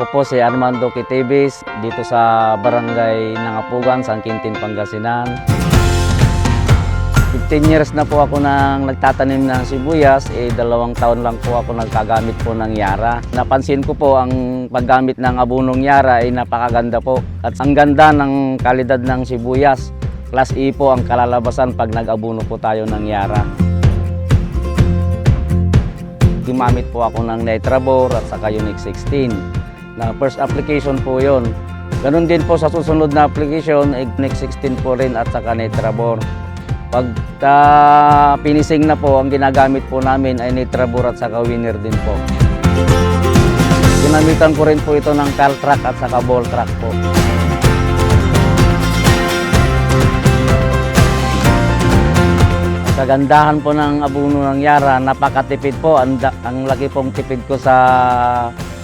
Ako po si Armando Kitibis dito sa Barangay Nangapugan, San Quintin, Pangasinan. 15 years na po ako nang nagtatanim ng sibuyas, eh dalawang taon lang po ako nagkagamit po ng Yara. Napansin ko po ang paggamit ng abunong Yara ay napakaganda po. At ang ganda ng kalidad ng sibuyas. Class E po ang kalalabasan pag nag-abuno po tayo ng Yara. Gumamit po ako ng Nitrabor at saka Unix 16. Na first application po yon. Ganon din po sa susunod na application, Unix 16 po rin at saka Nitrabor. Pag ah, finishing na po, ang ginagamit po namin ay Nitrabor at saka Winner din po. Ginamitan ko rin po ito ng Caltrack at saka Voltrack po. Kagandahan po ng abuno ng Yara, napakatipid po. Ang, ang laki pong tipid ko sa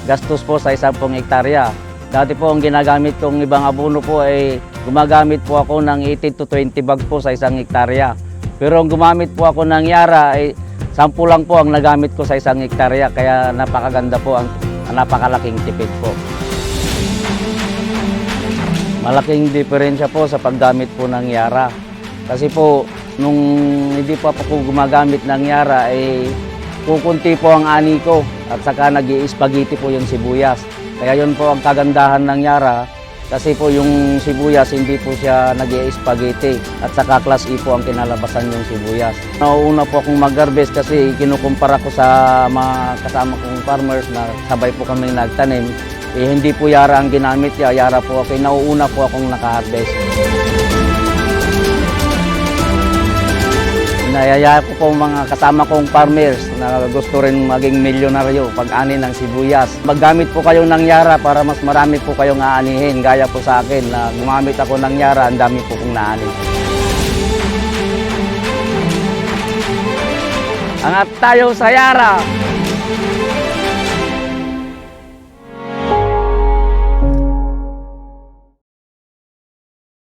gastos po sa isang pong hektarya. Dati po ang ginagamit kong ibang abuno po ay gumagamit po ako ng 18 to 20 bag po sa isang hektarya. Pero ang gumamit po ako ng Yara ay 10 lang po ang nagamit ko sa isang hektarya kaya napakaganda po ang, ang napakalaking tipid po. Malaking diferensya po sa paggamit po ng Yara. Kasi po, nung hindi pa po ako gumagamit ng Yara, ay kukunti po ang ani ko at saka nag spaghetti po yung sibuyas. Kaya yun po ang kagandahan ng Yara kasi po yung sibuyas hindi po siya nag spaghetti at saka class E po ang kinalabasan yung sibuyas. Nauuna po akong mag-harvest kasi kinukumpara ko sa mga kasama kong farmers na sabay po kami nagtanim. Eh, hindi po Yara ang ginamit Yara po ako. Nauuna po akong naka-harvest. Nayaya ko po mga kasama kong farmers na gusto rin maging milyonaryo pag ani ng sibuyas. Maggamit po kayo ng Yara para mas marami po kayong aanihin. Gaya po sa akin na gumamit ako ng Yara, ang dami po kong naani. Angat tayo sa Yara!